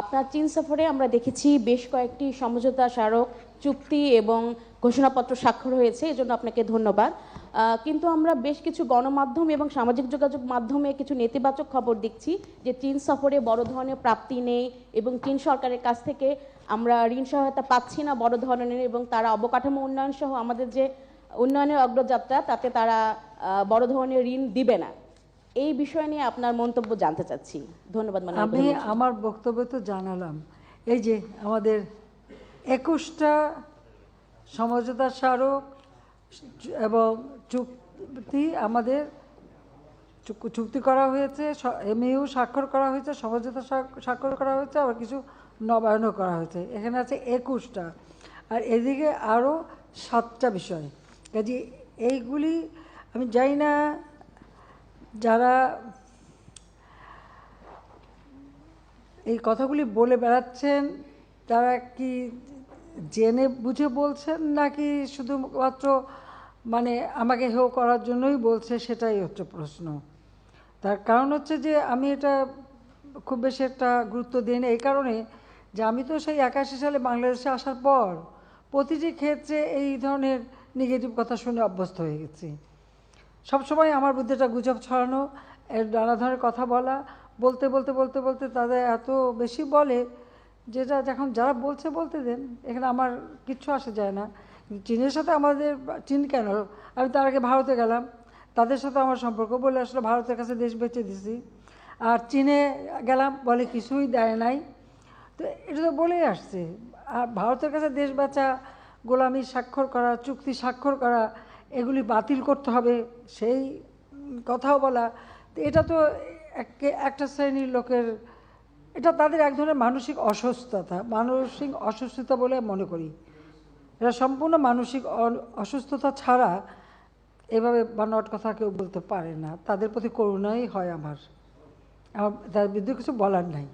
আপনার চীন সফরে আমরা দেখেছি বেশ কয়েকটি সমঝোতা স্মারক চুক্তি এবং ঘোষণাপত্র স্বাক্ষর হয়েছে, এজন্য আপনাকে ধন্যবাদ। কিন্তু আমরা বেশ কিছু গণমাধ্যম এবং সামাজিক যোগাযোগ মাধ্যমে কিছু নেতিবাচক খবর দেখছি যে চীন সফরে বড় ধরনের প্রাপ্তি নেই এবং চীন সরকারের কাছ থেকে আমরা ঋণ সহায়তা পাচ্ছি না বড় ধরনের এবং তারা অবকাঠামো উন্নয়ন সহ আমাদের যে উন্নয়নের অগ্রযাত্রা, তাতে তারা বড় ধরনের ঋণ দিবে না। এই বিষয় নিয়ে আপনার মন্তব্য জানতে চাচ্ছি। ধন্যবাদ মানে আমি আমার বক্তব্য তো জানালাম। এই যে আমাদের একুশটা সমঝোতা স্মারক এবং চুক্তি আমাদের চুক্তি করা হয়েছে এমইউ স্বাক্ষর করা হয়েছে সমঝোতা স্বাক্ষর করা হয়েছে আবার কিছু নবায়নও করা হয়েছে। এখানে আছে একুশটা। আর এদিকে আরও সাতটা বিষয়। কাজে এইগুলি আমি জানি না যারা এই কথাগুলি বলে বেড়াচ্ছেন, তারা কি জেনে বুঝে বলছেন নাকি শুধুমাত্র মানে আমাকে হেও করার জন্যই বলছে সেটাই হচ্ছে প্রশ্ন? তার কারণ হচ্ছে যে আমি এটা খুব বেশি একটা গুরুত্ব দিই না। এই কারণে যে আমি তো সেই একাশি সালে বাংলাদেশে আসার পর প্রতিটি ক্ষেত্রে এই ধরনের নেগেটিভ কথা শুনে অভ্যস্ত হয়ে গেছি। সবসময় আমার বুদ্ধিটা গুজব ছড়ানো, এর নানা ধরনের কথা বলা, বলতে বলতে বলতে বলতে তাদের এত বেশি বলে যেটা যখন যারা বলছে বলতে দেন, এখানে আমার কিচ্ছু আসে যায় না। চীনের সাথে আমাদের, চীন কেন? আমি তার আগে ভারতে গেলাম, তাদের সাথে আমার সম্পর্ক বলে আসলে ভারতের কাছে দেশ বেঁচে দিছি। আর চীনে গেলাম বলে কিছুই দেয় নাই। তো এটা তো বলেই আসছে। আর ভারতের কাছে দেশ বাঁচা, গোলামি, স্বাক্ষর করা, চুক্তি স্বাক্ষর করা এগুলি বাতিল করতে হবে, সেই কথাও বলা। এটা তো এক- একটা শ্রেণির লোকের, এটা তাদের এক ধরনের মানসিক অসুস্থতা মানসিক অসুস্থতা বলে মনে করি। এটা সম্পূর্ণ মানসিক অসুস্থতা ছাড়া এভাবে বানোয়াট কথা কেউ বলতে পারে না। তাদের প্রতি করুণাই হয় আমার। আমার, তার বিরুদ্ধে কিছু বলার নাই।